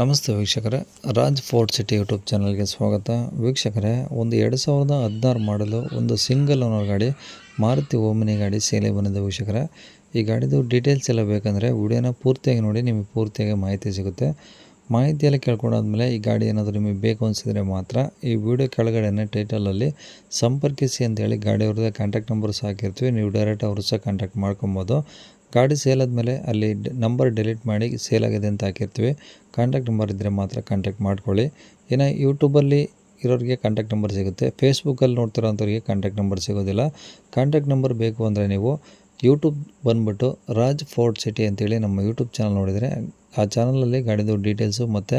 ನಮಸ್ತೆ ವೀಕ್ಷಕರೇ, Raj fort city YouTube ಚಾನಲ್ಗೆ ಸ್ವಾಗತ. ವೀಕ್ಷಕರೇ, ಒಂದು ಎರಡು ಸಾವಿರದ ಹದಿನಾರು ಮಾಡಲು ಒಂದು ಸಿಂಗಲ್ ಓನರ್ ಗಾಡಿ, ಮಾರುತಿ ಓಮಿನಿ ಗಾಡಿ ಸೇಲೆ ಬಂದಿದೆ ವೀಕ್ಷಕರೇ. ಈ ಗಾಡಿದು ಡೀಟೇಲ್ಸ್ ಎಲ್ಲ ಬೇಕಂದರೆ ವಿಡಿಯೋನ ಪೂರ್ತಿಯಾಗಿ ನೋಡಿ ನಿಮಗೆ ಪೂರ್ತಿಯಾಗಿ ಮಾಹಿತಿ ಸಿಗುತ್ತೆ. ಮಾಹಿತಿಯೆಲ್ಲ ಕೇಳ್ಕೊಂಡಾದ್ಮೇಲೆ ಈ ಗಾಡಿ ಏನಾದರೂ ನಿಮಗೆ ಬೇಕು ಅನಿಸಿದರೆ ಮಾತ್ರ ಈ ವಿಡಿಯೋ ಕೆಳಗಡೆನೆ ಟೈಟಲಲ್ಲಿ ಸಂಪರ್ಕಿಸಿ ಅಂತೇಳಿ ಗಾಡಿಯವ್ರದ್ದು ಕಾಂಟ್ಯಾಕ್ಟ್ ನಂಬರ್ ಸಹ ಹಾಕಿರ್ತೀವಿ. ನೀವು ಡೈರೆಕ್ಟ್ ಅವ್ರ ಸಹ ಕಾಂಟ್ಯಾಕ್ಟ್ ಮಾಡ್ಕೊಬೋದು. ಗಾಡಿ ಸೇಲ್ ಆದಮೇಲೆ ಅಲ್ಲಿ ನಂಬರ್ ಡಿಲೀಟ್ ಮಾಡಿ ಸೇಲ್ ಆಗಿದೆ ಅಂತ ಹಾಕಿರ್ತೀವಿ. ಕಾಂಟ್ಯಾಕ್ಟ್ ನಂಬರ್ ಇದ್ದರೆ ಮಾತ್ರ ಕಾಂಟ್ಯಾಕ್ಟ್ ಮಾಡ್ಕೊಳ್ಳಿ. ಇನ್ನು ಯೂಟ್ಯೂಬಲ್ಲಿ ಇರೋರಿಗೆ ಕಾಂಟ್ಯಾಕ್ಟ್ ನಂಬರ್ ಸಿಗುತ್ತೆ. ಫೇಸ್ಬುಕ್ಕಲ್ಲಿ ನೋಡ್ತಿರೋಂಥವ್ರಿಗೆ ಕಾಂಟ್ಯಾಕ್ಟ್ ನಂಬರ್ ಸಿಗೋದಿಲ್ಲ. ಕಾಂಟ್ಯಾಕ್ಟ್ ನಂಬರ್ ಬೇಕು ಅಂದರೆ ನೀವು ಯೂಟ್ಯೂಬ್ ಬಂದುಬಿಟ್ಟು ರಾಜ್ ಫೋರ್ಟ್ ಸಿಟಿ ಅಂತೇಳಿ ನಮ್ಮ ಯೂಟ್ಯೂಬ್ ಚಾನಲ್ ನೋಡಿದರೆ ಆ ಚಾನಲಲ್ಲಿ ಗಾಡಿದು ಡೀಟೇಲ್ಸು ಮತ್ತು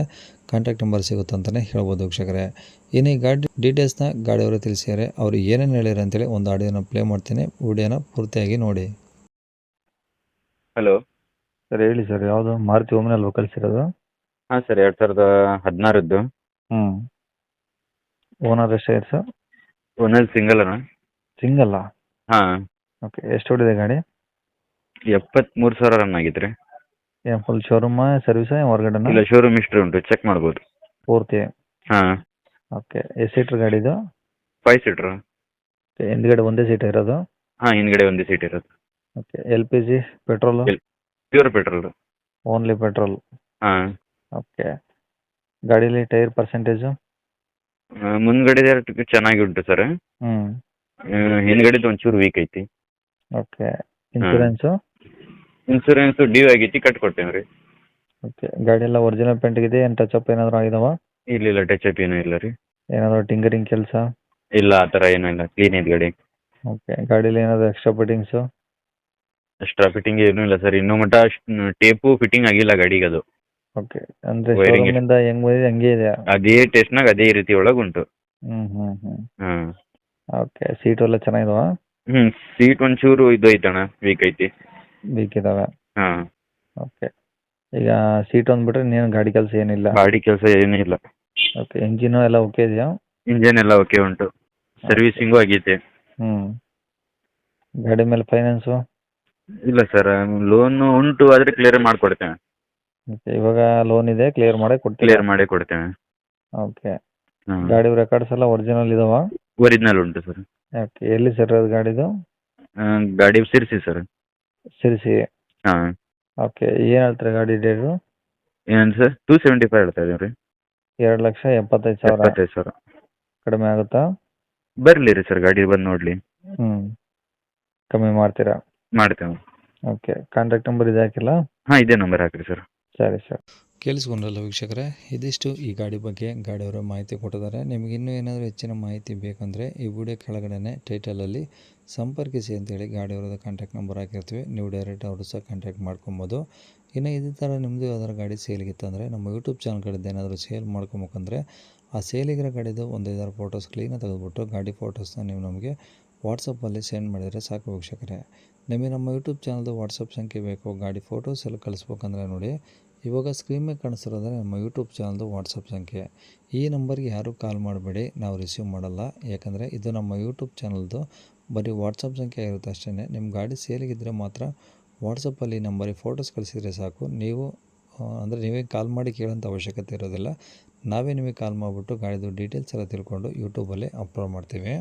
ಕಾಂಟ್ಯಾಕ್ಟ್ ನಂಬರ್ ಸಿಗುತ್ತೆ ಅಂತಲೇ ಹೇಳ್ಬೋದು ವೀಕ್ಷಕರೇ. ಇನ್ನು ಈ ಗಾಡಿ ಡೀಟೇಲ್ಸ್ನ ಗಾಡಿಯವರು ತಿಳಿಸಿದ್ದಾರೆ ಅವರು ಏನೇನು ಹೇಳಿರಂತೇಳಿ ಅಂತೇಳಿ ಒಂದು ಆಡಿಯೋನ ಪ್ಲೇ ಮಾಡ್ತೀನಿ. ವಿಡಿಯೋನ ಪೂರ್ತಿಯಾಗಿ ನೋಡಿ. ಹಲೋ ಸರ್ ಹೇಳಿ ಸರ್ ಯಾವುದು ಮಾರುತಿ ಓಮಿನಲ್ಲಿ ಕಳಿಸಿರೋದು? ಹಾಂ ಸರ್ ಎರಡು ಸಾವಿರದ ಹದಿನಾರದ್ದು. ಹ್ಞೂ ಓನರ್ ಎಷ್ಟಾಗಿದೆ ಸರ್? ಓನರ್ ಸಿಂಗಲ್ ಅಣ್ಣ. ಸಿಂಗಲ್ಲ ಹಾಂ. ಓಕೆ ಎಷ್ಟು ಹೊಡಿದೆ ಗಾಡಿ? ಎಪ್ಪತ್ತ್ಮೂರು ಸಾವಿರ ರನ್ ಆಗಿದ್ರಿ ಏನು ಫುಲ್ ಶೋರೂಮ ಸರ್ವಿಸ ಹೊರಗಡೆನ? ಇಲ್ಲ ಶೋರೂಮ್ ಹಿಸ್ಟ್ರಿ ಉಂಟು ಚೆಕ್ ಮಾಡ್ಬೋದು. ಪೂರ್ತಿ? ಹಾಂ. ಓಕೆ ಎಷ್ಟು ಸೀಟ್ರ್ ಗಾಡಿ ಇದು? ಫೈವ್ ಸೀಟ್ರ್ ಹಿಂದ್ಗಡೆ ಒಂದೇ ಸೀಟ್ ಇರೋದು? ಹಾಂ ಹಿಂದ್ಗಡೆ ಒಂದೇ ಸೀಟ್ ಇರೋದು. Okay L P G petrol pure petrol only petrol ಹಾಂ. ಓಕೆ ಗಾಡೀಲಿ ಟೈರ್ ಪರ್ಸೆಂಟೇಜು ಮುಂದ್ಗಡೆ ಚೆನ್ನಾಗಿ ಉಂಟು ಸರ್ ಹ್ಞೂ ಹಿಂದ್ಗಡೆದು ಒಂಚೂರು ವೀಕ್ ಐತಿ. ಓಕೆ ಇನ್ಶೂರೆನ್ಸು ಇನ್ಶೂರೆನ್ಸ್ ಡ್ಯೂ ಆಗೈತಿ ಕಟ್ ಕೊಡ್ತೇವೆ ರೀ. ಓಕೆ ಗಾಡಿ ಎಲ್ಲ ಒರಿಜಿನಲ್ ಇದೆ ಏನು ಟಚ್ ಅಪ್ ಏನಾದರೂ ಆಗಿದಾವ? ಇಲ್ಲ ಇಲ್ಲ ಟಚ್ ಅಪ್ ಏನೂ ಇಲ್ಲ ರೀ. ಏನಾದರೂ ಟಿಂಗರಿಂಗ್ ಕೆಲಸ? ಇಲ್ಲ ಆ ಥರ ಏನೂ ಇಲ್ಲ ಕ್ಲೀನ್ ಇದೆ ಗಾಡಿ. ಓಕೆ ಗಾಡೀಲಿ ಏನಾದರೂ ಎಕ್ಸ್ಟ್ರಾ ಫಿಟ್ಟಿಂಗ್ಸು ಎಕ್ಸ್ಟ್ರಾ ಫಿಟ್ಟಿಂಗ್ ಏನೂ ಇಲ್ಲ ಸರ್ ಇನ್ನೂ ಮಟ್ಟ ಟೇಪು ಫಿಟ್ಟಿಂಗ್ ಆಗಿಲ್ಲ ಗಾಡಿಗೆ ಅದು. ಓಕೆ ಅಂದ್ರೆ Wiring ಶೋರೂಮಿಂದ ಹೆಂಗೆ ಬಂದಿದೆ? ಹಂಗೆ ಇದೆ ಅದೇ ಟೆಸ್ಟ್ನಾಗ ಅದೇ ರೀತಿ ಒಳಗೆ ಉಂಟು. ಹ್ಮ್ ಹ್ಮ್ ಹ್ಞೂ ಹಾಂ. ಓಕೆ ಸೀಟು ಎಲ್ಲ ಚೆನ್ನಾಗಿದಾವ? ಹ್ಮ್ ಸೀಟ್ ಒಂಚೂರು ಇದು ಐತಣ್ಣ ವೀಕ್ ಐತಿ. ಬೇಕಿದಾವೆ ಹಾಂ. ಓಕೆ ಈಗ ಸೀಟ್ ಅಂದ್ಬಿಟ್ರೆ ಇನ್ನೇನು ಗಾಡಿ ಕೆಲಸ ಏನಿಲ್ಲ? ಗಾಡಿ ಕೆಲಸ ಏನೂ ಇಲ್ಲ. ಓಕೆ ಇಂಜಿನು ಎಲ್ಲ ಓಕೆ ಇದೆಯಾ? ಇಂಜಿನ್ ಎಲ್ಲ ಓಕೆ ಉಂಟು. ಸರ್ವಿಸಿಂಗು ಆಗೈತೆ. ಹ್ಮ್. ಗಾಡಿ ಮೇಲೆ ಫೈನಾನ್ಸು ಇಲ್ಲ ಸರ್ ಲೋನು ಉಂಟು ಆದ್ರೆ ಕ್ಲಿಯರ್ ಮಾಡಿಕೊಡ್ತೇವೆ ಓಕೆ ಇವಾಗ ಲೋನ್ ಇದೆ ಕ್ಲಿಯರ್ ಮಾಡಿ ಕೊಡ್ತೀವಿ ಕ್ಲಿಯರ್ ಮಾಡಿ ಕೊಡ್ತೇವೆ ಓಕೆ ಹಾಂ. ಗಾಡಿ ರೆಕಾರ್ಡ್ಸ್ ಎಲ್ಲ ಒರಿಜಿನಲ್ ಇದಾವ? ಒರಿಜಿನಲ್ ಉಂಟು ಸರ್ ಓಕೆ ಎಲ್ಲಿ ಸರ್ ಅದು ಗಾಡಿದು? ಗಾಡಿ ಸಿರ್ಸಿ ಸರ್ ಸಿರಿಸಿ ಹಾಂ. ಓಕೆ ಏನು ಹೇಳ್ತಾರೆ ಗಾಡಿ ಡೇಟು ಏನು ಸರ್ ಟೂ ಸೆವೆಂಟಿ ಫೈವ್ ಹೇಳ್ತಾ ಇದ್ದೀವಿ ರೀ. ಎರಡು ಲಕ್ಷ ಎಪ್ಪತ್ತೈದು ಸಾವಿರ. ಎಪ್ಪತ್ತೈದು ಸಾವಿರ. ಕಡಿಮೆ ಆಗುತ್ತಾ? ಬರಲಿ ರೀ ಸರ್ ಗಾಡಿ ಬಂದು ನೋಡಲಿ. ಹ್ಞೂ ಕಮ್ಮಿ ಮಾಡ್ತೀರಾ? ಮಾಡ್ತೇವೆ ಓಕೆ ಕಾಂಟ್ಯಾಕ್ಟ್ ನಂಬರ್ ಇದೆ ಹಾಕಿಲ್ಲ? ಹಾಂ ಇದೇ ನಂಬರ್ ಹಾಕಿರಿ ಸರ್ ಸರಿ ಸರ್. ಕೇಳಿಸ್ಕೊಂಡ್ರಲ್ಲ ವೀಕ್ಷಕರೇ ಇದಿಷ್ಟು ಈ ಗಾಡಿ ಬಗ್ಗೆ ಗಾಡಿಯವರು ಮಾಹಿತಿ ಕೊಟ್ಟಿದ್ದಾರೆ. ನಿಮಗೆ ಇನ್ನೂ ಏನಾದರೂ ಹೆಚ್ಚಿನ ಮಾಹಿತಿ ಬೇಕಂದರೆ ಈ ವಿಡಿಯೋ ಕೆಳಗಡೆ ಟೈಟಲಲ್ಲಿ ಸಂಪರ್ಕಿಸಿ ಅಂತೇಳಿ ಗಾಡಿಯವರದ ಕಾಂಟ್ಯಾಕ್ಟ್ ನಂಬರ್ ಹಾಕಿರ್ತೀವಿ. ನೀವು ಡೈರೆಕ್ಟ್ ಅವರು ಸಹ ಕಾಂಟ್ಯಾಕ್ಟ್ ಮಾಡ್ಕೊಬೋದು. ಇನ್ನು ಇದೇ ಥರ ನಿಮ್ಮದು ಯಾವ್ದಾದ್ರು ಗಾಡಿ ಸೇಲ್ಗಿತ್ತಂದರೆ ನಮ್ಮ ಯೂಟ್ಯೂಬ್ ಚಾನಲ್ ಕಡೆದು ಏನಾದರೂ ಸೇಲ್ ಮಾಡ್ಕೊಬೇಕಂದ್ರೆ ಆ ಸೇಲಿಗಿರೋ ಗಾಡಿದು ಒಂದು ಐದಾರು ಫೋಟೋಸ್ ಕ್ಲೀನಾಗಿ ತೆಗೆದುಬಿಟ್ಟು ಗಾಡಿ ಫೋಟೋಸ್ನ ನೀವು ನಮಗೆ ವಾಟ್ಸಪ್ಪಲ್ಲಿ ಸೆಂಡ್ ಮಾಡಿದರೆ ಸಾಕು ವೀಕ್ಷಕರೇ. ನಿಮಗೆ ನಮ್ಮ ಯೂಟ್ಯೂಬ್ ಚಾನಲ್ದು ವಾಟ್ಸಪ್ ಸಂಖ್ಯೆ ಬೇಕು, ಗಾಡಿ ಫೋಟೋಸ್ ಎಲ್ಲ ಕಳಿಸ್ಬೇಕಂದ್ರೆ ನೋಡಿ. ಇವಾಗ ಸ್ಕ್ರೀನ್ ಮೇಲೆ ಕಾಣಿಸ್ತಿರೋದ್ರೆ ನಮ್ಮ ಯೂಟ್ಯೂಬ್ ಚಾನಲ್ದು ವಾಟ್ಸಪ್ ಸಂಖ್ಯೆ. ಈ ನಂಬರ್ಗೆ ಯಾರೂ ಕಾಲ್ ಮಾಡಬೇಡಿ, ನಾವು ರಿಸೀವ್ ಮಾಡಲ್ಲ. ಯಾಕಂದರೆ ಇದು ನಮ್ಮ ಯೂಟ್ಯೂಬ್ ಚಾನಲ್ದು ಬರೀ ವಾಟ್ಸಪ್ ಸಂಖ್ಯೆ ಆಗಿರುತ್ತೆ ಅಷ್ಟೇ ನಿಮ್ಮ ಗಾಡಿ ಸೇಲಿಗಿದ್ದರೆ ಮಾತ್ರ ವಾಟ್ಸಪ್ಪಲ್ಲಿ ನಂಬರಿಗೆ ಫೋಟೋಸ್ ಕಳಿಸಿದರೆ ಸಾಕು. ನೀವು ಅಂದರೆ ನೀವೇ ಕಾಲ್ ಮಾಡಿ ಕೇಳೋಂಥ ಅವಶ್ಯಕತೆ ಇರೋದಿಲ್ಲ. ನಾವೇ ನಿಮಗೆ ಕಾಲ್ ಮಾಡಿಬಿಟ್ಟು ಗಾಡಿದು ಡೀಟೇಲ್ಸ್ ಎಲ್ಲ ತಿಳ್ಕೊಂಡು ಯೂಟ್ಯೂಬಲ್ಲಿ ಅಪ್ಲೋಡ್ ಮಾಡ್ತೀವಿ.